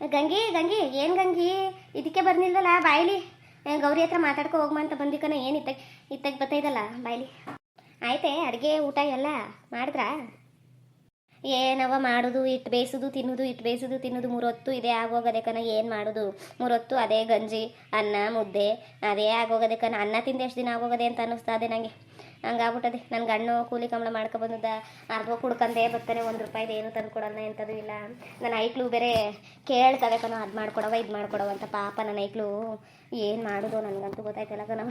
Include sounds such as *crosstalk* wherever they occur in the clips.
ಗಂಗಿ ಗಂಗಿ, ಏನು ಗಂಗಿ? ಇದಕ್ಕೆ ಬರ್ನಿಲ್ವಲ್ಲ, ಬಾಯ್ಲಿ. ಗೌರಿ ಹತ್ರ ಮಾತಾಡ್ಕೊ ಹೋಗ್ಮ ಅಂತ ಬಂದಿಕನ ಏನು ಇತ್ತಾಗ ಇತ್ತಾಗ ಬತ್ತೈದಲ್ಲ ಬಾಯ್ಲಿ. ಆಯ್ತೆ, ಅಡುಗೆ, ಊಟ ಎಲ್ಲ ಮಾಡಿದ್ರಾ? ಏನವ ಮಾಡೋದು ಇಟ್ಟು ಬೇಯಿಸೋದು, ತಿನ್ನೋದು ಇಟ್ಟು ಬೇಯಿಸೋದು, ತಿನ್ನೋದು, ಮೂರೊತ್ತು ಇದೇ ಆಗೋಗದೆ ಕನ ಏನು ಮಾಡೋದು? ಮೂರೊತ್ತು ಅದೇ ಗಂಜಿ, ಅನ್ನ, ಮುದ್ದೆ, ಅದೇ ಆಗೋಗದೆ ಕನ ಅನ್ನ ತಿಂದು ಎಷ್ಟು ದಿನ ಆಗೋಗದೆ ಅಂತ ಅನ್ನಿಸ್ತಾ ಇದೆ ನನಗೆ ಹಂಗಾಗ್ಬಿಟ್ಟದೆ. ನನ್ನ ಗಣ್ಣು ಕೂಲಿ ಕಂಬಳ ಮಾಡ್ಕೊ ಬಂದದ. ಅರ್ಧ ಕುಡ್ಕಂದೇ ಬರ್ತಾನೆ, ಒಂದು ರೂಪಾಯಿದು ಏನು ತಂದು ಕೊಡೋಣ ಎಂಥದ್ದು ಇಲ್ಲ. ನನ್ನ ಐಕ್ಳು ಬೇರೆ ಕೇಳ್ತವೆ ಕಣೋ, ಅದು ಮಾಡ್ಕೊಡವ ಇದು ಮಾಡ್ಕೊಡವ ಅಂತ ಪಾಪ ನನ್ನ ಐಕ್ಳು ಏನು ಮಾಡೋದು ನನಗಂತೂ ಗೊತ್ತಾಯ್ತಲ್ಲ ಕಣವ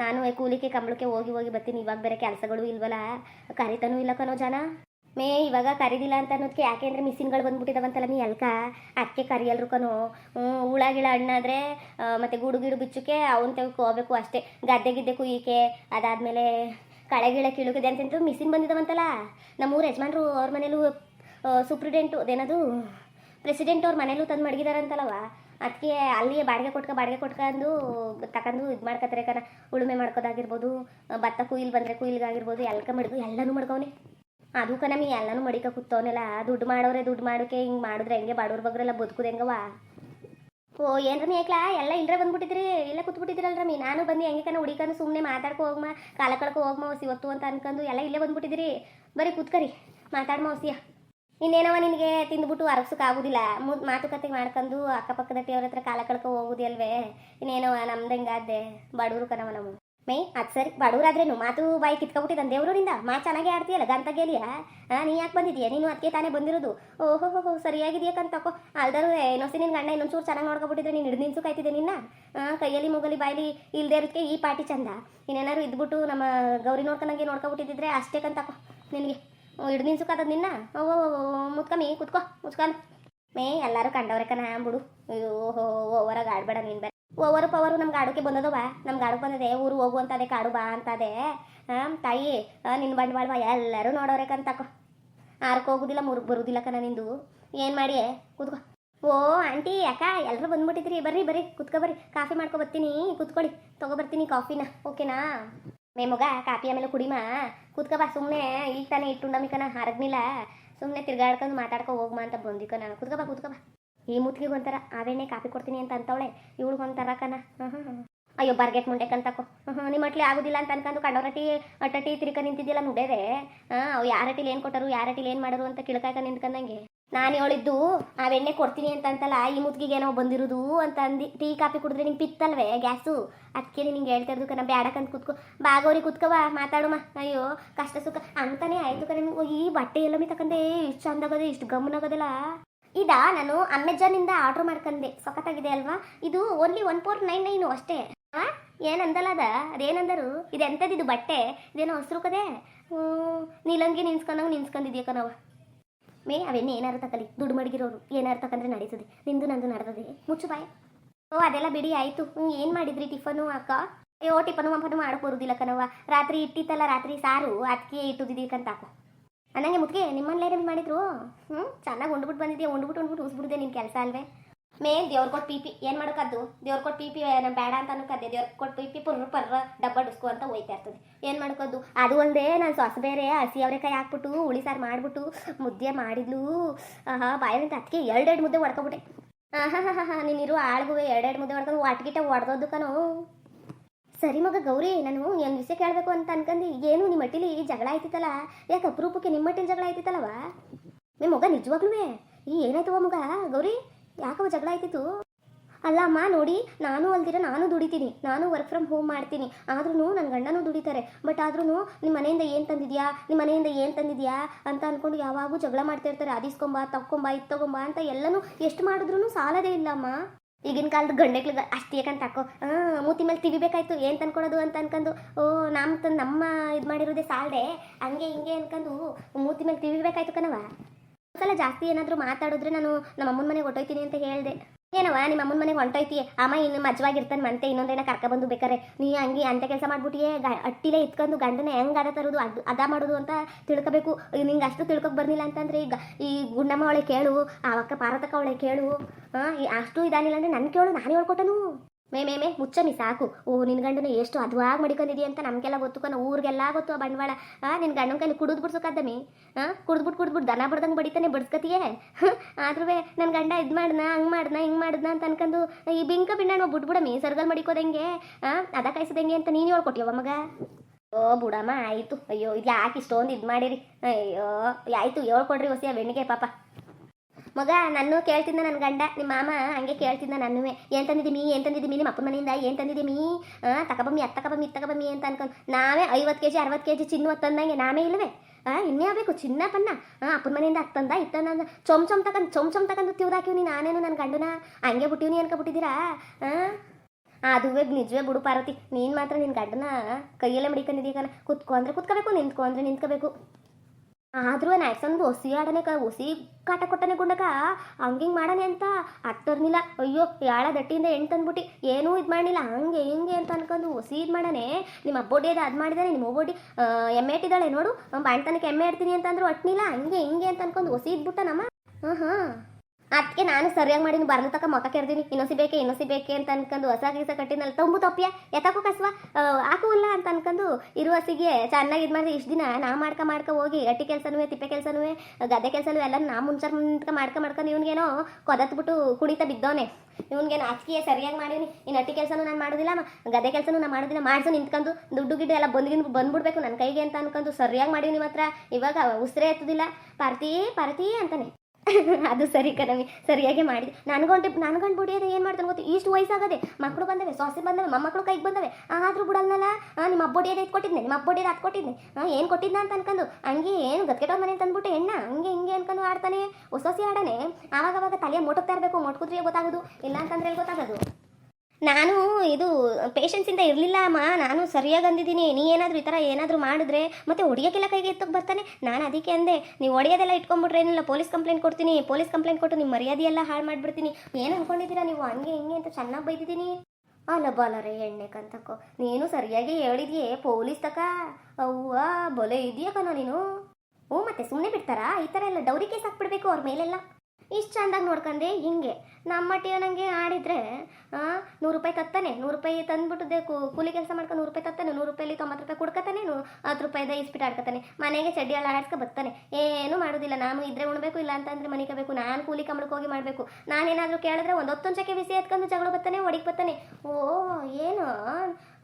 ನಾನು ಕೂಲಿಕೆ ಕಂಬಳಕ್ಕೆ ಹೋಗಿ ಹೋಗಿ ಬರ್ತೀನಿ. ಇವಾಗ ಬೇರೆ ಕೆಲಸಗಳು ಇಲ್ವಲ್ಲ. ಕರಿತಾನೂ ಇಲ್ಲ ಕಣೋ ಜನ. ಮೇ, ಇವಾಗ ಕರೀದಿಲ್ಲ ಅಂತ ಅನ್ನೋದಕ್ಕೆ ಯಾಕೆ ಅಂದರೆ ಮಿಷಿನ್ಗಳು ಬಂದ್ಬಿಟ್ಟಿದಾವಂತಲ್ಲ ನೀ ಅಲ್ಕ? ಅದಕ್ಕೆ ಕರಿಯಲ್ರುಕನು. ಹುಳ ಗಿಳ ಹಣ್ಣಾದರೆ ಮತ್ತು ಗೂಡು ಗಿಡು ಬಿಚ್ಚಕ್ಕೆ ಅವನ್ ಹೋಗ್ಬೇಕು ಅಷ್ಟೇ. ಗದ್ದೆ ಗಿದ್ದೆ ಕುಯ್ಯಕ್ಕೆ, ಅದಾದಮೇಲೆ ಕಳೆ ಗಿಳ ಕೀಳುಕಿದೆ ಅಂತಂತೂ ಮಿಷಿನ್ ಬಂದಿದಾವಂತಲ್ಲ. ನಮ್ಮೂರು ಯಜಮಾನ್ರು ಅವ್ರ ಮನೇಲೂ ಸೂಪ್ರಿಡೆಂಟು ಅದೇನದು ಪ್ರೆಸಿಡೆಂಟ್ ಅವ್ರ ಮನೇಲೂ ತಂದು ಮಡಗಿದಾರಂತಲ್ಲವ ಅದಕ್ಕೆ ಅಲ್ಲಿಯೇ ಬಾಡಿಗೆ ಕೊಟ್ಕ, ಬಾಡಿಗೆ ಕೊಟ್ಕೊಂಡು ತಗೊಂಡು ಇದು ಮಾಡ್ಕೊತಾರೆ ಕಣ. ಉಳುಮೆ ಮಾಡ್ಕೋದಾಗಿರ್ಬೋದು, ಭತ್ತ ಕುಯಿಲ್ ಬಂದರೆ ಕುಯಿಲ್ಗಾಗಿರ್ಬೋದು, ಎಲ್ಕ ಮಡ್ಗು, ಎಲ್ಲನೂ ಮಡ್ಕವನೆ ಅದು ನಮಗೆ ಎಲ್ಲನೂ ಮಡಿಕ ಕೂತವನೆಲ್ಲ, ದುಡ್ಡು ಮಾಡೋರೆ ದುಡ್ಡು ಮಾಡೋಕೆ, ಹಿಂಗೆ ಮಾಡಿದ್ರೆ ಹೆಂಗೆ ಬಡವ್ರ ಬಗ್ರೆಲ್ಲ ಬದುಕುದು ಹೆಂಗವ ಓ ಏನ್ರಮಿ ಏಕ್ಲಾ ಎಲ್ಲ ಇಲ್ಲರೆ ಬಂದ್ಬಿಟ್ಟಿದ್ರಿ? ಇಲ್ಲ ರೀ ನಾನು ಬಂದು ಹೆಂಗೆ ಕಣ ಹುಡಿಕಂದು ಸುಮ್ಮನೆ ಮಾತಾಡ್ಕೊ ಹೋಗ್ಮ, ಕಾಲ ಕಳ್ಕೊ ಹೋಗ್ಮ ಇವತ್ತು ಅಂತ ಅನ್ಕೊಂಡು ಎಲ್ಲ ಇಲ್ಲೇ ಬಂದ್ಬಿಟ್ಟಿದ್ರಿ ಬರೀ ಕೂತ್ಕರಿ, ಮಾತಾಡ್ಮ ಹೊಸಿಯ ಇನ್ನೇನವ ನಿನಗೆ? ತಿಂದ್ಬಿಟ್ಟು ಅರಗ್ಸಕ್ಕೆ ಆಗುದಿಲ್ಲ. ಮು ಮಾತುಕತೆ ಮಾಡ್ಕೊಂಡು ಅಕ್ಕಪಕ್ಕದಟ್ಟಿಯವ್ರ ಹತ್ರ ಕಾಲ ಕಳ್ಕೊ ಹೋಗೋದಿಲ್ವೇ ಇನ್ನೇನವ ನಮ್ದು ಹೆಂಗಾದ್ದೆ? ಬಡವರು ಕಣವ ನಾವು. ಮೈ, ಅದು ಸರಿ. ಬಡವರಾದ್ರೇನು ಮಾತು ಬಾಯಿ ಕಿತ್ಕೊಬಿಟ್ಟಿದ್ದಾನೆ ದೇವ್ರೂರಿಂದ. ಮಾ, ಚೆನ್ನಾಗಿ ಆಡ್ತೀಯಲ್ಲ ಗಂತ ಗೆಲಿಯಾ ನೀ ಯಾಕೆ ಬಂದಿದ್ಯಾ ನೀನು ಅದಕ್ಕೆ ತಾನೇ ಬಂದಿರೋದು. ಓಹೋ ಹೋ ಹೋ ಕಂತ ತಕೋ ಅಲ್ದರು ಏನೋಸಿ ನಿನ್ನ ಗಂಡ ಇನ್ನೊಂಚೂರು ಚೆನ್ನಾಗಿ ನೋಡ್ಕೊಬಿಟ್ಟಿದ್ರೆ ನೀನು ಹಿಡಿದು ನಿಲ್ಸು ಕಾಯ್ತಿದ್ದೆ ನಿನ್ನ? ಕೈಯಲ್ಲಿ ಮುಗಲಿ ಬಾಯಿಲಿ ಇಲ್ಲದೆ ಇರೋದಕ್ಕೆ ಈ ಪಾರ್ಟಿ ಚಂದ. ಇನ್ನೇನಾದ್ರು ಇದ್ಬಿಟ್ಟು ನಮ್ಮ ಗೌರಿ ನೋಡ್ಕೊಂಡಂಗೆ ನೋಡ್ಕೊಬಿಟ್ಟಿದ್ರೆ ಅಷ್ಟೇ ಕಂತಕೋ ನಿನಗೆ. ಹಿಡ್ದು ನಿಲ್ಸಕ್ಕಾದದು ನಿನ್ನ? ಓ ಮುತ್ಕಮ್ಮಿ, ಕುತ್ಕೋ ಮುಚ್ಕೊಂಡು ಮೇ, ಎಲ್ಲರೂ ಕಂಡವ್ರೆ ಕಣ ಬಿಡು ಅಯ್ಯೋ ಓವರಾಗಿ ಓವರಾಗ ಆಡ್ಬೇಡ ನೀನು ಓವರು ಪವರು ನಮ್ಮ ಗಾಡಕ್ಕೆ ಬಂದದವ. ನಮ್ಮ ಗಾಡಕ್ಕೆ ಬಂದದೆ, ಊರು ಹೋಗು ಅಂತದೆ, ಕಾಡು ಬಾ ಅಂತದೆ. ಹಾಂ ತಾಯಿ ನಿನ್ನ ಬಂಡವಾಳ ಎಲ್ಲರೂ ನೋಡೋರೆ ಕಂತಕೋ ಆರ್ಕ್ ಹೋಗುದಿಲ್ಲ ಮುರ್ಗ್ ಬರುದಿಲ್ಲ ಕಣ ನಿಂದು. ಏನು ಮಾಡಿ? ಕೂತ್ಕೋ. ಓ, ಆಂಟಿ, ಅಕ್ಕ ಎಲ್ಲರೂ ಬಂದ್ಬಿಟ್ಟಿದ್ರಿ. ಬರ್ರಿ ಬರ್ರಿ, ಕುತ್ಕೊ ಬರ್ರಿ. ಕಾಫಿ ಮಾಡ್ಕೊ ಬರ್ತೀನಿ. ಕುತ್ಕೊಳ್ಳಿ. ತಗೊಬರ್ತೀನಿ ಕಾಫಿನ. ಓಕೆನಾ? ಮೇ ಮಗ, ಕಾಫಿ ಆಮೇಲೆ ಕುಡಿಮಾ? ಕುತ್ಕೊ ಬಾ ಸುಮ್ಮನೆ ಈಗ ತಾನೇ ಇಟ್ಟುಂಡಮಿಕನ ಹರಗ್ನಿಲ್ಲ ಸುಮ್ಮನೆ ತಿರ್ಗಾಡ್ಕೊಂಡು ಮಾತಾಡ್ಕೊ ಹೋಗ್ಮಾ ಅಂತ ಬಂದಿಕನ ಕುತ್ಕೊ ಬಾ ಕುತ್ಕೊ ಬಾ. ಈ ಮುತ್ತಿಗೆ ಒಂಥರ ಆವೇಣೆ ಕಾಫಿ ಕೊಡ್ತೀನಿ ಅಂತ ಅಂತವಳೆ. ಇವಳಿಗೆ ಒಂಥರ ಕನ ಅಯ್ಯೋ, ಬರ್ಗೆಟ್ ಮುಂಡೆ ಕಂತಕೋ ನಿಮ್ಮ ಅಟ್ಲಿ ಆಗುದಿಲ್ಲ ಅಂತ ಅನ್ಕೊಂಡು ಕಂಡೋರಟಿ ಅಟಟಿ ತಿರ್ಕ ನಿಂತಿದ್ದಿಲ್ಲ ನುಡೇದೆ ಹಾಂ, ಅವು ಯಾರಟಿಲಿ ಏನು ಕೊಟ್ಟರು ಯಾರಟಿಲಿ ಏನು ಮಾಡರು ಅಂತ ಕಿಳ್ಕಾಯ್ಕ ನಿಂತ್ಕೊಂಡಂಗೆ. ನಾನು ಹೇಳಿದ್ದು ಆ ಎಣ್ಣೆ ಕೊಡ್ತೀನಿ ಅಂತ ಅಂತಲ್ಲ, ಈ ಮುತ್ತಿಗೆ ಏನೋ ಬಂದಿರೋದು ಅಂತ ಅಂದು, ಟೀ, ಕಾಫಿ ಕುಡಿದ್ರೆ ನಿಂಗೆ ಪಿತ್ತಲ್ವೇ ಗ್ಯಾಸು? ಅದಕ್ಕೆ ನಿಂಗೆ ಹೇಳ್ತಾ ಇರೋದು ಕಣ ಬ್ಯಾಡಕಂತ ಕುತ್ಕೋ. ಬಾಗೋರಿ ಕುತ್ಕವ ಮಾತಾಡುಮ. ಅಯ್ಯೋ, ಕಷ್ಟ ಸುಖ. ಅಂತಾನೆ ಆಯ್ತು ಕಣ ಈ ಬಟ್ಟೆ ಎಲ್ಲ ಮೀ ತಕಂದೆ ಇಷ್ಟು ಚಂದಾಗದೆ ಇಷ್ಟು ಗಮನಾಗದಲ್ಲ ಇದಾ, ನಾನು ಅಮೆಜಾನಿಂದ ಆರ್ಡರ್ ಮಾಡ್ಕೊಂಡೆ ಸಖತ್ತಾಗಿದೆ ಅಲ್ವಾ? ಇದು only one four nine nine ಅಷ್ಟೇ. ಏನಂದಲ್ಲ ಅದ? ಅದೇನಂದರು? ಇದು ಬಟ್ಟೆ? ಇದೇನೋ ಹಸ್ರು ಕದೆ? ನೀಲಂಗಿ ನಿನ್ಸ್ಕೊಂಡಂಗೆ ನಿನ್ಸ್ಕೊಂಡಿದ್ಯಾ ಕಣವ ಮೇ ಅವೆನ್ನೇ ಏನಾರು ತಕಲಿ ದುಡ್ಡು ಮಡಗಿರೋರು ಏನಾರು ತಕಂದ್ರೆ ನಡೀತದೆ. ನಿಂದು ನಂದು ನಡೆದದೆ. ಮುಚ್ಚು ಬಾಯ್. ಓ, ಅದೆಲ್ಲ ಬಿಡಿ, ಆಯಿತು. ಏನು ಮಾಡಿದ್ರಿ ಟಿಫನು, ಅಕ್ಕ? ಅಯ್ಯೋ, ಟಿಫನು, ಮಂಫನು ಮಾಡಕ್ಕೆ ಬರುದಿಲ್ಲ ಕಣವ ರಾತ್ರಿ ಇಟ್ಟಿತ್ತಲ್ಲ, ರಾತ್ರಿ ಸಾರು ಅದಕ್ಕೆ ಇಟ್ಟುದಿದ್ದೀವಿ ಕಂತಾಕು ಅನ್ನಂಗೆ ಮುತ್ಗೆ ಏನು ಮಾಡಿದ್ರು? ಹ್ಞೂ ಚೆನ್ನಾಗಿ ಉಂಡ್ಬಿಟ್ಟು ಬಂದಿದ್ದೆ ಉಂಡ್ಬಿಟ್ಟು ಉಂಡ್ಬಿಟ್ಟು ಉಸ್ಬಿಡ್ದೆ ನಿನ್ನ ಕೆಲಸ ಅಲ್ವೇ? ಮೇ, ದೇವ್ರ ಕೊಟ್ಟು ಪಿ ಪಿ, ಏನು ಮಾಡೋಕ್ಕದ್ದು ದೇವ್ರ ಕೊಟ್ಟು ಪಿ ಪಿ ಬೇಡ ಅಂತ ಕದ್ದೆ. ದೇವ್ರ ಕೊಟ್ಟು ಪಿ ಪಿ ಪುರ್ರ ಪರ್ರ, ಡಬ್ಬ ಡುಸ್ಕೊ ಅಂತ ಹೋಯ್ತಾ ಇರ್ತದೆ. ಏನು ಮಾಡ್ಕೋದು ಅದು ಒಂದೇ ನಾನು ಸೊಸೆ ಬೇರೆ, ಹಸಿ ಅವರೆಕಾಯಿ ಹಾಕ್ಬಿಟ್ಟು, ಹುಳಿ ಸಾರು ಮಾಡಿಬಿಟ್ಟು, ಮುದ್ದೆ ಮಾಡಿದ್ಲು. ಹಾಂ ಬಾಯಿಂದ ಅದಕ್ಕೆ ಎರಡೆರಡು ಮುದ್ದೆ ಹೊಡ್ಕೊಬಿಟ್ಟೆ ಹಾಂ ಹಾಂ ಹಾಂ ಹಾಂ ನೀನಿರು ಆಳ್ಗುವೆ ಎರಡೆರಡು ಮುದ್ದೆ ಹೊಡ್ಕೊಂಡು ವಾಟ್ಗಿಟ ಹೊಡೆದೋದು ಸರಿ ಮಗ ಗೌರಿ, ನಾನು ಏನು ವಿಷಯ ಕೇಳಬೇಕು ಅಂತ ಅನ್ಕಂಡು ಏನು ನಿಮ್ಮ ಮಟ್ಟಿಲಿ ಜಗಳ ಆಯ್ತಿತ್ತಲ್ಲ? ಯಾಕೆ ಅಪರೂಪಕ್ಕೆ ನಿಮ್ಮ ಮಟ್ಟಿಲಿ ಜಗಳ ಆಯ್ತಿತ್ತಲ್ಲವ? ನಿಮ್ಮ ಮಗ ನಿಜವಾಗ್ಲೂ ಈ ಏನಾಯ್ತವ ಮಗ, ಗೌರಿ? ಯಾಕವ ಜಗಳ ಆಯ್ತಿತ್ತು? ಅಲ್ಲ ಅಮ್ಮ ನೋಡಿ, ನಾನು ಅಲ್ದಿರ ನಾನು ದುಡಿತೀನಿ. ನಾನು ವರ್ಕ್ ಫ್ರಮ್ ಹೋಮ್ ಮಾಡ್ತೀನಿ. ಆದ್ರೂ ನನ್ನ ಗಂಡನೂ ದುಡಿತಾರೆ. ಬಟ್ ಆದ್ರೂ ನಿಮ್ಮ ಮನೆಯಿಂದ ಏನು ತಂದಿದ್ಯಾ? ನಿಮ್ಮ ಮನೆಯಿಂದ ಏನು ತಂದಿದ್ಯಾ? ಅಂತ ಅನ್ಕೊಂಡು ಯಾವಾಗೂ ಜಗಳ ಮಾಡ್ತಾ ಇರ್ತಾರೆ ಅದಿಸ್ಕೊಂಬ ತಕ್ಕೊಂಬ, ಇತ್ತಗೊಂಬ ತಗೊಂಬ ಅಂತ ಎಲ್ಲನೂ ಎಷ್ಟು ಮಾಡಿದ್ರೂ ಸಾಲದೇ ಇಲ್ಲಮ್ಮ. ಈಗಿನ ಕಾಲದ ಗಂಡೆಗ್ಳಿಗೆ ಅಷ್ಟು ಏಕಂತ ಹಾಕೋ. ಮೂತಿ ಮೇಲೆ ತಿವಿಬೇಕಾಯ್ತು ಏನು ತಂದ್ಕೊಡೋದು ಅಂತ ಅನ್ಕೊಂಡು ಓ ನಮ್ಮ ತಂದು ನಮ್ಮ ಇದು ಮಾಡಿರೋದೇ ಸಾಲದೆ, ಹಂಗೆ ಹಿಂಗೆ ಅನ್ಕೊಂಡು ಮೂತಿ ಮೇಲೆ ತಿವಿಬೇಕಾಯ್ತು ಕಣವ ಒಂದ್ಸಲ ಜಾಸ್ತಿ ಏನಾದರೂ ಮಾತಾಡಿದ್ರೆ ನಾನು ನಮ್ಮ ಅಮ್ಮನ ಮನೆಗೆ ಹೊಟ್ಟೋಯ್ತೀನಿ ಅಂತ ಹೇಳಿದೆ. ಏನವ ನಿಮ್ಮ ಅಮ್ಮನ ಮನೆಗೆ ಹೊಂಟೋಯ್ತಿ? ಅಮ್ಮ ಇನ್ನು ಮಜ್ವಾಗಿರ್ತಾನೆ ಮಂತೆ, ಇನ್ನೊಂದೇನ ಕರ್ಕ ಬಂದು ಬೇಕಾರೆ. ನೀ ಹಂಗೆ ಅಂತ ಕೆಲಸ ಮಾಡ್ಬಿಟ್ಟಿಯೇ ಅಟ್ಟಿಲೇ ಇತ್ಕೊಂಡು ಗಂಡನ ಹೆಂಗೆ ಅದ ತರೋದು, ಅದು, ಅದ ಮಾಡೋದು ಅಂತ ತಿಳ್ಕೊಬೇಕು. ನಿಂಗೆ ಅಷ್ಟು ತಿಳ್ಕೊಕ್ ಬರ್ಲಿಲ್ಲ ಅಂತಂದ್ರೆ ಈಗ ಈ ಗುಂಡಮ್ಮ ಅವಳೆ ಕೇಳು, ಆ ಅಕ್ಕ ಪಾರತಕ್ಕ ಅವಳೆ ಕೇಳು ಅಷ್ಟು ಇದಾನಿಲ್ಲ ಅಂದ್ರೆ ನನ್ ಕೇಳು, ನಾನು ಹೇಳ್ಕೊಟ್ಟನು. ಮೇ ಮೇ ಮೇ ಮುಚ್ಚಮಿ ಸಾಕು. ಓ ನಿನ್ನ ಗಂಡನ ಎಷ್ಟು ಅದ್ವಾಗಿ ಮಡಿಕೊಂಡಿದೀಯ ಅಂತ ನಮಗೆಲ್ಲ ಗೊತ್ತು ಕಣ ಊರಿಗೆಲ್ಲ ಗೊತ್ತು ಬಂಡವಾಳ. ಆ ನಿನ್ನ ಗಂಡನ ಕೈಲಿ ಕುಡಿದು ಬಿಡ್ಸೋಕದ್ದಮಿ ಹಾಂ ಕುಡಿದ್ಬಿಟ್ಟು ಕುಡಿದ್ಬಿಟ್ಟು ದನ ಬಡ್ದಂಗೆ ಬಡಿತಾನೆ, ಬಡ್ಸ್ಕತಿಯೇ? ಆದ್ರೂ ನನ್ನ ಗಂಡ ಇದು ಮಾಡ್ದ ಹಂಗೆ ಮಾಡ್ದ ಹಿಂಗೆ ಮಾಡ್ದ ಅಂತ ಅನ್ಕೊಂಡು ಈ ಬಿಂಕ ಬಿಂಡಾಣ ಬಿಟ್ಬಿಡಮಿ, ಸರ್ಗಲ್ ಮಡಿಕೋದಂಗೆ ಹಾಂ ಅದ ಕಾಯಿಸೋದಂಗೆ ಅಂತ ನೀನು ಹೇಳ್ಕೊಟ್ಟಿಯವ ಮಗ. ಓ, ಬುಡಮ್ಮ, ಆಯಿತು. ಅಯ್ಯೋ ಇದು ಯಾಕೆ ಇಷ್ಟೊಂದು ಇದು ಮಾಡಿರಿ. ಅಯ್ಯೋ, ಆಯಿತು, ಹೇಳ್ಕೊಡ್ರಿ ಹೊಸಿಯ, ಬೆಣ್ಣಿಗೆ ಪಾಪ. ಮಗ ನಾನು ಕೇಳ್ತಿದ್ದ ನನ್ನ ಗಂಡ ನಿಮ್ಮ ಮಾಮ ಹಂಗೆ ಕೇಳ್ತಿದ್ದ ನನ್ನೂ ಏನು ತಂದಿದ್ದೀಮಿ ಏನು ತಂದಿದ್ದೀಮಿ ನಿಮ್ಮ ಅಪ್ಪನ ಮನೆಯಿಂದ, ಏನು ತಂದಿದ್ದೀಮಿ ಹಾಂ ತಕಬಮ್ಮಿ ಇದು ತಗೊಬಮ್ಮಿ ಅಂತ ಅನ್ಕೊಂಡು ನಾವೇ ಐವತ್ತು ಕೆ ಜಿ ಅರವತ್ತು ಕೆ ಜಿ ಚಿನ್ನು ತಂದಂಗೆ ನಾವೇ ಇಲ್ಲವೇ? ಆ, ಇನ್ನೇ ಆಗಬೇಕು, ಚಿನ್ನ ಪನ್ನ. ಹಾಂ ಅಪ್ಪನ ಮನೆಯಿಂದ ಅತ್ತಂದ ಇತ್ತಂದ ಚೊಮ್ ಚೊಮ್ ತಕಂದು, ಚೊಮ್ ಚೊಮ್ ತಕಂದು ತಿವ್ದಾಕಿವ್ನಿ ನಾನೇನು ನನ್ನ ಗಂಡನ? ಹಂಗೆ ಬಿಟ್ಟಿವ್ನಿ ಅನ್ಕೊಬಿಟ್ಟಿದ್ದೀರಾ ಹಾಂ ಅದುವೇ ನಿಜವೇ ಬಿಡು ಪಾರ್ವತಿ, ನೀನು ಮಾತ್ರ ನಿನ್ನ ಗಂಡನ ಕೈಯಲ್ಲೇ ಮಡಿಕೊಂಡಿದ್ದೀಗ ಕುತ್ಕೊ ಅಂದರೆ ಕುತ್ಕೋಬೇಕು ನಿಂತ್ಕೊ ಅಂದರೆ ನಿಂತ್ಕೋಬೇಕು. ಆದ್ರೂ ನಾಯ್ಸಂದು ಒಸಿ ಆಡನೆ ಒಸಿ ಕಾಟ ಕೊಟ್ಟನೆ ಗುಂಡಕ. ಹಂಗಿಂಗ್ ಮಾಡನೆ ಅಂತ ಅಟ್ಟರ್ನಿಲ್ಲ. ಅಯ್ಯೋ, ಯಾಳ ದಟ್ಟಿಯಿಂದ ಎಂಟು ತಂದ್ಬಿಟ್ಟು. ಏನೂ ಇದು ಮಾಡಲಿಲ್ಲ ಹಂಗೆ ಹಿಂಗೆ ಅಂತ ಅನ್ಕೊಂಡು ಒಸಿ ಇದು ಮಾಡನೆ. ನಿಮ್ಮ ಅಬ್ಬೊಡಿ ಅದು ಅದು ಮಾಡಿದಾನೆ. ನಿಮ್ಮ ಒಬ್ಬೊಡಿ ಎಮ್ಮೆ ಇಟ್ಟಿದ್ದಾಳೆ ನೋಡು. ಬಾಣ್ತನಕ್ಕೆ ಎಮ್ಮೆ ಇಡ್ತೀನಿ ಅಂತಂದ್ರು ಅಟ್ನಿಲ್ಲ. ಹಂಗೆ ಹಿಂಗೆ ಅಂತ ಅನ್ಕೊಂಡು ಒಸಿ ಇದ್ಬಿಟ್ಟ ನಮ್ಮ ಹಾಂ ಹಾಂ ಅದಕ್ಕೆ ನಾನು ಸರಿಯಾಗಿ ಮಾಡಿನ ಬರ್ನ ತಕ ಮಕ್ಕ ಕೆರ್ದೀನಿ ಇನ್ನೊಸಿ ಬೇಕೆ ಇನ್ನೊಸಿ ಬೇಕೆ ಅಂತ ಅನ್ಕೊಂಡು ಹೊಸ ಗೀಸ ಕಟ್ಟಿನಲ್ಲಿ ತಂಬು ತಪ್ಪಿಯ ಎತ್ತಕ್ಕೂ ಕಸ್ವ ಹಾಕುವಲ್ಲ ಅಂತ ಅನ್ಕೊಂಡು ಇರುವ ಹಸಿಗೆ ಚೆನ್ನಾಗಿ ಇದು ಮಾಡಿದ್ರೆ ಇಷ್ಟು ದಿನ ನಾ ಮಾಡ್ಕ ಮಾಡ್ಕ ಹೋಗಿ ಅಟ್ಟಿ ಕೆಲಸನೂ ತಿಪ್ಪೆ ಕೆಲಸನೂ ಗದ್ದೆ ಕೆಲಸನೂ ಎಲ್ಲ ನಾ ಮುಂಚೆ ಮುಂದ್ಕ ಮಾಡ್ಕ ಮಾಡ್ಕೊಂಡು ಇವನ್ಗೇನೋ ಕೊದತ್ಬಿಟ್ಟು ಕುಡಿತಾ ಬಿದ್ದೋನೆ. ಇವನ್ಗೇನು ಅಕ್ಕಿಯ ಸರಿಯಾಗಿ ಮಾಡೀನಿ ಇನ್ನು ಅಟ್ಟಿ ಕೆಲಸನೂ ನಾನು ಮಾಡೋದಿಲ್ಲ ಗದ್ದೆ ಕೆಲಸನೂ ನಾನು ಮಾಡೋದಿಲ್ಲ, ಮಾಡ್ಸ ನಿಂತ್ಕೊಂಡು ದುಡ್ಡು ಗಿಡ್ಡು ಎಲ್ಲ ಬಂದ್ಗಿಂದು ಬಂದ್ಬಿಡ್ಬೇಕು ನನ್ನ ಕೈಗೆ ಅಂತ ಅನ್ಕೊಂಡು ಸರಿಯಾಗಿ ಮಾಡೀನಿ ಮಾತ್ರ, ಇವಾಗ ಉಸಿರೇ ಎತ್ತದಿಲ್ಲ, ಪಾರ್ತಿ ಪಾರ್ತಿ ಅಂತಾನೆ. *laughs* ಅದು ಸರಿ ಕಣವಿ ಸರಿಯಾಗಿ ಮಾಡಿದೆ. ನನಗೊಂಡು ನನಗೊಂಡು ಬಿಡಿಯೋದು ಏನು ಮಾಡ್ತಾನೆ ಗೊತ್ತು? ಇಷ್ಟು ವಯಸ್ಸಾಗದೆ ಮಕ್ಕಳು ಬಂದವೆ, ಸೊಸೆ ಬಂದವೆ, ಮೊಮ್ಮಕ್ಕಳು ಕೈಗೆ ಬಂದವೆ. ಆದರೂ ಬಿಡಲ್ನಲ್ಲ? ನಿಮ್ಮ ಅಬ್ಬೊಡಿಯೋದು ಇದು ಕೊಟ್ಟಿದ್ದೆ ನಿಮ್ಮ ಅಬ್ಬೊಡಿಯೋದು ಅದು ಕೊಟ್ಟಿದ್ದೆ ಏನು ಕೊಟ್ಟಿದ್ದ ಅಂತ ಅನ್ಕೊಂಡು, ಹಂಗೆ ಏನು ಗದ್ಗೆಟೋ ಮನೆ ತಂದ್ಬಿಟ್ಟು ಹೆಣ್ಣ, ಹಂಗೆ ಹಿಂಗೆ ಅನ್ಕೊಂಡು ಆಡ್ತಾನೆ. ಹೊಸ ಹೊಸಿ ಆಡನೆ. ಆವಾಗ ಅವಾಗ ತಲೆ ಮೊಟಕ್ತಾ ಇರಬೇಕು ಮೊಟ್ಕುದ್ರೆ ಗೊತ್ತಾಗೋದು. ಇಲ್ಲ ಅಂತಂದ್ರೆ ಗೊತ್ತಾಗೋದು? ನಾನು ಇದು ಪೇಷನ್ಸಿಂದ ಇರಲಿಲ್ಲ ಅಮ್ಮ. ನಾನು ಸರಿಯಾಗಿ ಅಂದಿದ್ದೀನಿ. ನೀ ಏನಾದರೂ ಈ ಥರ ಏನಾದರೂ ಮಾಡಿದ್ರೆ ಮತ್ತೆ ಹೊಡಿಯೋಕ್ಕೆಲ್ಲ ಕೈಗೆ ಎತ್ತಕ್ಕೆ ಬರ್ತಾನೆ? ನಾನು ಅದಕ್ಕೆ ಅಂದೆ, ನೀವು ಹೊಡಿಯೋದೆಲ್ಲ ಇಟ್ಕೊಂಡ್ಬಿಟ್ರೆ ಏನಿಲ್ಲ, ಪೊಲೀಸ್ ಕಂಪ್ಲೇಂಟ್ ಕೊಡ್ತೀನಿ. ಪೊಲೀಸ್ ಕಂಪ್ಲೇಂಟ್ ಕೊಟ್ಟು ನಿಮ್ಮ ಮರ್ಯಾದೆ ಎಲ್ಲ ಹಾಳು ಮಾಡಿಬಿಡ್ತೀನಿ. ಏನು ಅನ್ಕೊಂಡಿದ್ದೀರಾ ನೀವು? ಹಂಗೆ ಹಿಂಗೆ ಅಂತ ಚೆನ್ನಾಗಿ ಬೈದಿದ್ದೀನಿ. ಅಲ್ಲ ಬಾಲರೇ, ಎಣ್ಣೆ ಕಂತಕ್ಕೋ. ನೀನು ಸರಿಯಾಗಿ ಹೇಳಿದ್ಯೆ, ಪೊಲೀಸ್ ತಕ? ಅವ್ವ, ಬೊಲೆ ಇದೆಯಾ ನೀನು? ಹ್ಞೂ ಮತ್ತೆ ಸುಮ್ಮನೆ ಬಿಡ್ತಾರಾ? ಈ ಥರ ಎಲ್ಲ ಡೌರಿ ಕೇಸ್ ಹಾಕ್ಬಿಡ್ಬೇಕು ಅವ್ರ ಮೇಲೆಲ್ಲ. ಇಷ್ಟು ಚಂದಾಗಿ ನೋಡ್ಕೊಂಡೆ, ಹಿಂಗೆ. ನಮ್ಮ ನನಗೆ ಆಡಿದ್ರೆ ನೂರು ರೂಪಾಯಿ ತತ್ತಾನೆ, ನೂರು ರೂಪಾಯಿ ತಂದ್ಬಿಟ್ಟು ಕೂ- ಕೂಲಿ ಕೆಲಸ ಮಾಡ್ಕೊಂಡು ನೂರು ರೂಪಾಯಿ ತತ್ತಾನೆ, ನೂರು ರೂಪಾಯಲ್ಲಿ ತೊಂಬತ್ತು ರೂಪಾಯಿ ಕೊಡ್ಕತಾನೆ, ನೂ, ಹತ್ತು ರೂಪಾಯಿದ ಇಸ್ಪಿಟ್ ಆಡ್ಕತಾನೆ. ಮನೆಗೆ ಚಡ್ಡಿ ಎಲ್ಲ ಆಡ್ಸ್ಕೊ ಬರ್ತಾನೆ ಏನು ಮಾಡೋದಿಲ್ಲ, ನಾನು ಇದ್ರೆ ಉಣಬೇಕು, ಇಲ್ಲ ಅಂತಂದ್ರೆ ಮನಿಕಬೇಕು ನಾನು ಕೂಲಿ ಕಂಬಳಕ್ಕೆ ಹೋಗಿ ಮಾಡಬೇಕು. ನಾನೇನಾದರೂ ಕೇಳಿದ್ರೆ ಒಂದು ಹೊತ್ತೊಂಚಕ್ಕೆ ಬಿಸಿ ಎತ್ಕೊಂಡು ಜಗಳ ಬರ್ತಾನೆ ಒಡಿಗೆ ಬರ್ತಾನೆ ಓ, ಏನು?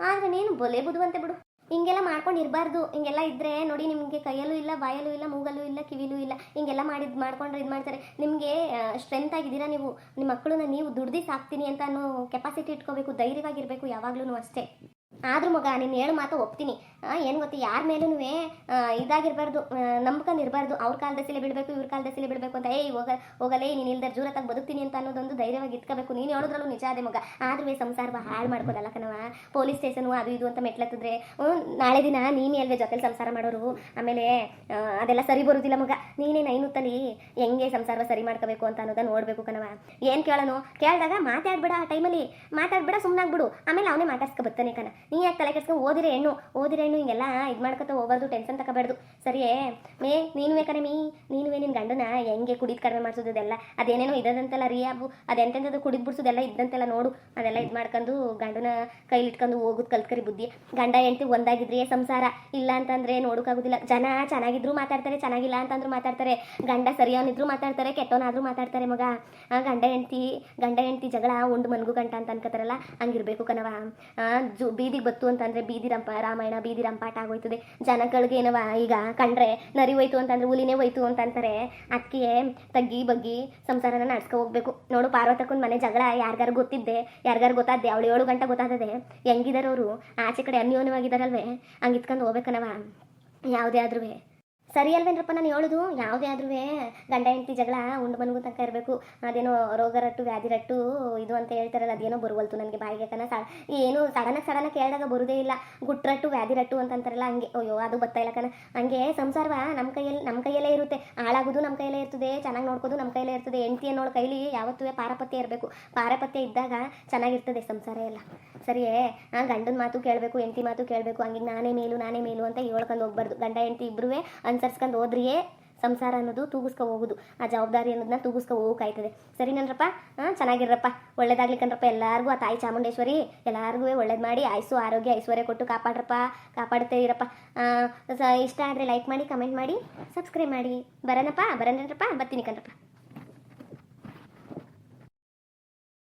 ಆದರೆ ನೀನು ಬೊಲೆ ಬುದುವಂತೆ ಬಿಡು. ಹಿಂಗೆಲ್ಲ ಮಾಡ್ಕೊಂಡು ಇರಬಾರ್ದು. ಹಿಂಗೆಲ್ಲ ಇದ್ರೆ ನೋಡಿ ನಿಮಗೆ ಕೈಯಲ್ಲೂ ಇಲ್ಲ, ಬಾಯಲ್ಲೂ ಇಲ್ಲ, ಮೂಗಲ್ಲೂ ಇಲ್ಲ, ಕಿವಿಲೂ ಇಲ್ಲ. ಹಿಂಗೆಲ್ಲ ಮಾಡಿದ್ ಮಾಡ್ಕೊಂಡ್ರೆ ಇದು ಮಾಡ್ತಾರೆ. ನಿಮಗೆ ಸ್ಟ್ರೆಂತ್ ಆಗಿದ್ದೀರಾ ನೀವು? ನಿಮ್ಮ ಮಕ್ಕಳನ್ನ ನೀವು ದುಡ್ದು ಸಾಕ್ತೀನಿ ಅಂತ ಅನ್ನೋ ಕೆಪಾಸಿಟಿ ಇಟ್ಕೋಬೇಕು, ಧೈರ್ಯವಾಗಿರಬೇಕು ಯಾವಾಗ್ಲೂ ಅಷ್ಟೇ. ಆದ್ರೂ ಮಗ, ನೀನು ಹೇಳು ಮಾತು ಒಪ್ತೀನಿ. ಏನು ಗೊತ್ತಿ, ಯಾರ ಮೇಲೂ ಇದಾಗಿರ್ಬಾರ್ದು ನಂಬ್ಕೊಂಡಿರ್ಬಾರ್ದು ಅವ್ರ ಕಾಲ ದಸೆಲೆ ಬಿಡಬೇಕು, ಇವ್ರ ಕಾಲ ದಸೆಲೆ ಬಿಡಬೇಕು ಅಂತ, ಏಯ್, ಹೋಗ, ಹೋಗಲೇ, ನೀನು ಇಲ್ದ ಜೂರತ್ತಾಗಿ ಬದುಕ್ತೀನಿ ಅಂತ ಅನ್ನೋದೊಂದು ಧೈರ್ಯವಾಗಿ ಇಟ್ಕೋಬೇಕು. ನೀನು ಹೇಳೋದ್ರಲ್ಲೂ ನಿಜ ಅದೇ ಮಗ. ಆದ್ರೂ ಸಂಸಾರ ಹಾಳು ಮಾಡ್ಕೋದಲ್ಲ ಕಣವ ಪೊಲೀಸ್ ಸ್ಟೇಷನು ಅದು ಇದು ಅಂತ ಮೆಟ್ಲತ್ತಿದ್ರೆ ನಾಳೆ ದಿನ ನೀನೇ ಅಲ್ವೇ ಜೊತೆಲಿ ಸಂಸಾರ ಮಾಡೋರು. ಆಮೇಲೆ ಅದೆಲ್ಲ ಸರಿ ಬರೋದಿಲ್ಲ ಮಗ. ನೀನೇ ನೈನುತ್ತಲಿ, ಹೆಂಗೆ ಸಂಸಾರ ಸರಿ ಮಾಡ್ಕೋಬೇಕು ಅಂತ ಅನ್ನೋದನ್ನ ನೋಡಬೇಕು ಕಣವ ಏನು ಕೇಳೋನು? ಕೇಳಿದಾಗ ಮಾತಾಡ್ಬೇಡ ಆ ಟೈಮಲ್ಲಿ. ಮಾತಾಡ್ಬೇಡ ಸುಮ್ಮನಾಗ್ಬಿಡು ಆಮೇಲೆ ಅವನೇ ಮಾತಾಡ್ಸ್ಕೊ ಬರ್ತಾನೆ ಕಣ. ನೀ ಯಾಕೆ ತಲೆ ಕೆಡ್ಸ್ಕೊ? ಓದಿರೆ ಹೆಣ್ಣು. ಓದಿರೆ ಹೆಣ್ಣು ಹಿಂಗೆಲ್ಲ ಇದು ಮಾಡ್ಕೊತ ಹೋಗ್ಬಾರ್ದು ಟೆನ್ಷನ್ ತಗೋಬಾರ್ದು ಸರಿಯೇ? ಮೇ ನೀನು ಕಣೆ ಮೀ ನೀನು ನಿನ್ನ ಗಂಡನ ಹೆಂಗೆ ಕುಡಿದು ಕಡಿಮೆ ಮಾಡಿಸೋದು ಅದೆಲ್ಲ ಅದೇನೇನೋ ಇದಂತೆಲ್ಲ ರಿಯಾಬು ಅದೆಂತೆಂಥದ್ದು ಕುಡಿದು ಬಿಡ್ಸೋದೆಲ್ಲ ಇದ್ದಂತೆಲ್ಲ ನೋಡು. ಅದೆಲ್ಲ ಇದು ಮಾಡ್ಕೊಂಡು ಗಂಡನ ಕೈಲಿ ಇಟ್ಕೊಂಡು ಹೋಗೋದು ಕಲ್ತ್ಕರಿ ಬುದ್ಧಿ. ಗಂಡ ಹೆಂಡತಿ ಒಂದಾಗಿದ್ರಿ ಸಂಸಾರ. ಇಲ್ಲ ಅಂತಂದ್ರೆ ನೋಡೋಕ್ಕಾಗೋದಿಲ್ಲ ಜನ ಚೆನ್ನಾಗಿದ್ರು ಮಾತಾಡ್ತಾರೆ ಚೆನ್ನಾಗಿಲ್ಲ ಅಂತಂದ್ರು ಮಾತಾಡ್ತಾರೆ. ಗಂಡ ಸರಿಯವನಿದ್ರು ಮಾತಾಡ್ತಾರೆ ಕೆಟ್ಟವನಾದ್ರೂ ಮಾತಾಡ್ತಾರೆ ಮಗ. ಆ, ಗಂಡ ಹೆಂಡತಿ ಗಂಡ ಹೆಂಡತಿ ಜಗಳ ಉಂಡು ಮನ್ಗು ಗಂಟ ಅಂತ ಅನ್ಕೋತಾರಲ್ಲ? ಹಂಗಿರ್ಬೇಕು ಕಣವ ಜು ಬೀದಿಗೆ ಬತ್ತು ಅಂತಂದ್ರೆ ಬೀದಿ ರಂಪ ರಾಮಾಯಣ ಬೀದಿ ರಂಪಾಟ ಆಗೋಯ್ತದೆ. ಜನಗಳಿಗೆ ಏನವ ಈಗ ಕಂಡ್ರೆ ನರಿ ಹೋಯ್ತು ಅಂತಂದ್ರೆ ಹುಲಿನೇ ಹೋಯ್ತು ಅಂತ ಅಂತಾರೆ ಅದಕ್ಕೆ ತಗ್ಗಿ ಬಗ್ಗಿ ಸಂಸಾರನ ನಡ್ಸ್ಕೊ ಹೋಗ್ಬೇಕು. ನೋಡು ಪಾರ್ವತಕ್ಕನ ಮನೆ ಜಗಳ ಯಾರ್ಗಾರು ಗೊತ್ತಿದ್ದೆ, ಯಾರ್ಗಾರು ಗೊತ್ತಾದ್ದೆ, ಅವಳು ಏಳು ಗಂಟೆ ಗೊತ್ತಾದದೆ. ಹೆಂಗಿದಾರೆ ಅವರು ಆಚೆ ಕಡೆ ಅನ್ಯೋನ್ಯವಾಗಿದ್ದಾರಲ್ವೇ ಹಂಗೆ ಇತ್ಕೊಂಡು ಹೋಗ್ಬೇಕನವ? ಯಾವುದೇ ಆದ್ರೂ ಸರಿ ಅಲ್ವೇನ್ರಪ್ಪ, ನಾನು ಹೇಳೋದು ಯಾವುದೇ ಆದ್ರೂ ಗಂಡ ಹೆಂಡತಿ ಜಗಳ ಉಂಡು ಮನ್ಗು ತನಕ ಇರಬೇಕು. ಅದೇನೋ ರೋಗ ರಟ್ಟು ವ್ಯಾಧಿ ರಟ್ಟು ಇದು ಅಂತ ಹೇಳ್ತಾರಲ್ಲ, ಅದೇನೋ ಬರುವಲ್ತು ನನಗೆ ಬಾಯಿಗೆ ಕನ ಏನು ಸಡನ್ನಾಗಿ ಸಡನ್ನಾಗಿ ಕೇಳಿದಾಗ ಬರುದೇ ಇಲ್ಲ. ಗುಟ್ರಟ್ಟು ವ್ಯಾಧಿ ರಟ್ಟು ಅಂತಂತಾರಲ್ಲ, ಹಂಗೆ. ಅಯ್ಯೋ, ಅದು ಬರ್ತಾ ಇಲ್ಲ ಕಣ. ಹಂಗೆ ಸಂಸಾರವ ನಮ್ಮ ಕೈಯಲ್ಲಿ ನಮ್ಮ ಕೈಯಲ್ಲೇ ಇರುತ್ತೆ. ಹಾಳಾಗೋದು ನಮ್ಮ ಕೈಯಲ್ಲೇ ಇರ್ತದೆ, ಚೆನ್ನಾಗಿ ನೋಡ್ಕೋದು ನಮ್ಮ ಕೈಯಲ್ಲೇ ಇರ್ತದೆ. ಹೆಂಡತಿ ಅನ್ನೋಳ ಕೈಲಿ ಯಾವತ್ತೂ ಪಾರಪತ್ಯ ಇರಬೇಕು. ಪಾರಪತ್ಯ ಇದ್ದಾಗ ಚೆನ್ನಾಗಿರ್ತದೆ ಸಂಸಾರ ಎಲ್ಲ. ಸರಿಯೇ ಆ ಗಂಡನ ಮಾತು ಕೇಳಬೇಕು, ಹೆಂಡತಿ ಮಾತು ಕೇಳಬೇಕು ಹಂಗೆ ನಾನೇ ಮೇಲು ನಾನೇ ಮೇಲು ಅಂತ ಹೇಳ್ಕೊಂಡು ಹೋಗ್ಬಾರ್ದು. ಗಂಡ, ಹೆಂಡತಿ ಇಬ್ಬರೂ ಅನ್ಸರ್ಸ್ಕೊಂಡು ಹೋದ್ರಿಯೇ ಸಂಸಾರ ಅನ್ನೋದು ತೂಗಿಸ್ಕೊ ಹೋಗೋದು. ಆ ಜವಾಬ್ದಾರಿ ಅನ್ನೋದನ್ನ ತೂಗಿಸ್ಕೊ ಹೋಗೋಕಾಯ್ತದೆ ಸರಿನನ್ರಪ್ಪ ಹಾಂ ಚೆನ್ನಾಗಿರಪ್ಪ ಒಳ್ಳೇದಾಗ್ಲಿ ಕಣ್ರಪ್ಪ, ಎಲ್ಲರಿಗೂ ಆ ತಾಯಿ ಚಾಮುಂಡೇಶ್ವರಿ ಎಲ್ಲರಿಗೂ ಒಳ್ಳೇದು ಮಾಡಿ, ಆಯಸ್ಸು, ಆರೋಗ್ಯ, ಐಶ್ವರ್ಯ ಕೊಟ್ಟು ಕಾಪಾಡ್ರಪ್ಪ, ಕಾಪಾಡ್ತೇ ಇರಪ್ಪ. ಇಷ್ಟ ಆದರೆ ಲೈಕ್ ಮಾಡಿ ಕಮೆಂಟ್ ಮಾಡಿ ಸಬ್ಸ್ಕ್ರೈಬ್ ಮಾಡಿ. ಬರೋಣಪ್ಪ ಬರೋಣಪ್ಪ ಬರ್ತೀನಿ ಕಣ್ರಪ್ಪ.